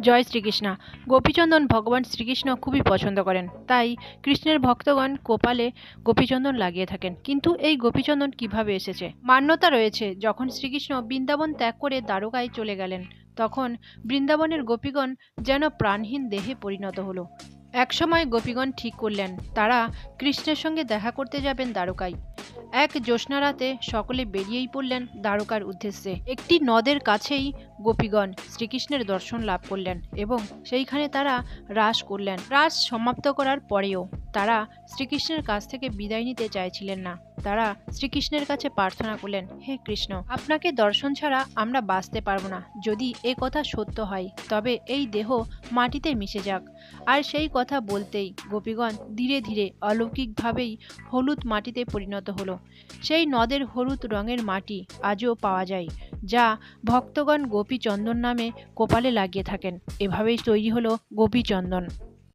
জয় শ্রীকৃষ্ণা। গোপীচন্দন ভগবান শ্রীকৃষ্ণ খুবই পছন্দ করেন। তাই কৃষ্ণের ভক্তগণ কোপালে গোপীচন্দন লাগিয়ে থাকেন। কিন্তু এই গোপীচন্দন কীভাবে এসেছে? মান্যতা রয়েছে। যখন শ্রীকৃষ্ণ বৃন্দাবন ত্যাগ করে দ্বারকায় চলে গেলেন, তখন বৃন্দাবনের গোপীগণ যেন প্রাণহীন দেহে পরিণত হলো। একসময় গোপীগণ ঠিক করলেন, তারা কৃষ্ণের সঙ্গে দেখা করতে যাবেন দ্বারকায়। এক জ্যোৎস্না রাতে সকলে বেরিয়েই পড়লেন দ্বারকার উদ্দেশ্যে। একটি নদের কাছেই গোপীগণ শ্রীকৃষ্ণের দর্শন লাভ করলেন এবং সেইখানে তারা রাস করলেন। রাস সমাপ্ত করার পরেও তারা শ্রীকৃষ্ণের কাছ থেকে বিদায় নিতে চাইছিলেন না। তারা শ্রীকৃষ্ণের কাছে প্রার্থনা করলেন, হে কৃষ্ণ, আপনাকে দর্শন ছাড়া আমরা বাঁচতে পারব না। যদি এ কথা সত্য হয়, তবে এই দেহ মাটিতে মিশে যাক আর সেই কথা বলতেই গোপীগণ ধীরে ধীরে অলৌকিকভাবেই হলুদ মাটিতে পরিণত হলো। সেই নদের হলুদ রঙের মাটি আজও পাওয়া যায়, যা ভক্তগণ গোপীচন্দন নামে কপালে লাগিয়ে থাকেন। এভাবেই তৈরি হলো গোপীচন্দন।